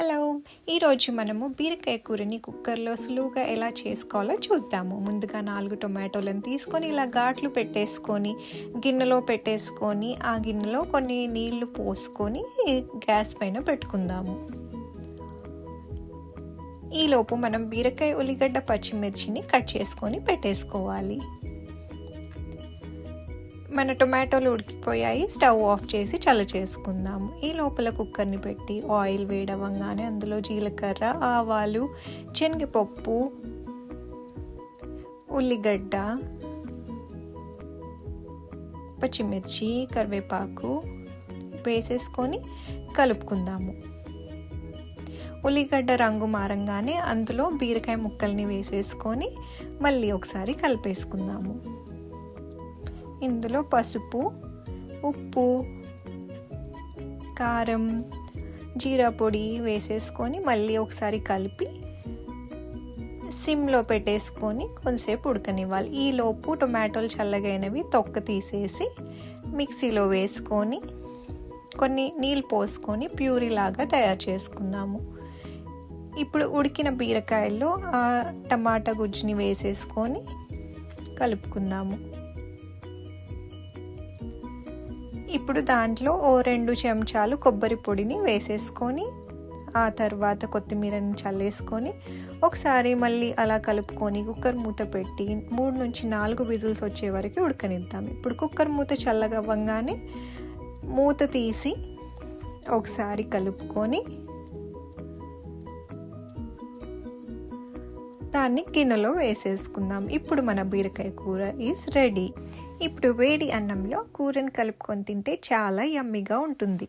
Hello ఈరోజు మనము బీరకాయ కూరని కుక్కర్లో సులువుగా ఎలా చేసుకోవాలో చూద్దాము. ముందుగా నాలుగు టొమాటోలను తీసుకొని ఇలా ఘాట్లు పెట్టేసుకొని గిన్నెలో పెట్టేసుకొని ఆ గిన్నెలో కొన్ని నీళ్ళు పోసుకొని గ్యాస్ పైన పెట్టుకుందాము. ఈలోపు మనం బీరకాయ ఉల్లిగడ్డ పచ్చిమిర్చిని కట్ చేసుకొని పెట్టేసుకోవాలి. మన టొమాటోలు ఉడికిపోయాయి స్టవ్ ఆఫ్ చేసి చల్ల చేసుకుందాము. ఈ లోపల కుక్కర్ని పెట్టి ఆయిల్ వేడవంగానే అందులో జీలకర్ర ఆవాలు శనగపప్పు ఉల్లిగడ్డ పచ్చిమిర్చి కరివేపాకు వేసేసుకొని కలుపుకుందాము. ఉల్లిగడ్డ రంగు మారంగానే అందులో బీరకాయ ముక్కల్ని వేసేసుకొని మళ్ళీ ఒకసారి కలిపేసుకుందాము. ఇందులో పసుపు ఉప్పు కారం జీరా పొడి వేసేసుకొని మళ్ళీ ఒకసారి కలిపి సిమ్లో పెట్టేసుకొని కొంతసేపు ఉడకనివ్వాలి. ఈలోపు టొమాటోలు చల్లగైనవి తొక్క తీసేసి మిక్సీలో వేసుకొని కొన్ని నీళ్ళు పోసుకొని ప్యూరీ లాగా తయారు చేసుకుందాము. ఇప్పుడు ఉడికిన బీరకాయల్లో టమాటా గుజ్జుని వేసేసుకొని కలుపుకుందాము. ఇప్పుడు దాంట్లో ఓ రెండు చెంచాలు కొబ్బరి పొడిని వేసేసుకొని ఆ తర్వాత కొత్తిమీరని చల్లేసుకొని ఒకసారి మళ్ళీ అలా కలుపుకొని కుక్కర్ మూత పెట్టి మూడు నుంచి నాలుగు విజిల్స్ వచ్చే వరకు ఉడకనిద్దాం. ఇప్పుడు కుక్కర్ మూత చల్లగవ్వగానే మూత తీసి ఒకసారి కలుపుకొని దాన్ని గిన్నెలో వేసేసుకుందాం. ఇప్పుడు మన బీరకాయ కూర ఈజ్ రెడీ ఇప్పుడు వేడి అన్నంలో కూరని కలుపుకొని తింటే చాలా యమ్మిగా ఉంటుంది.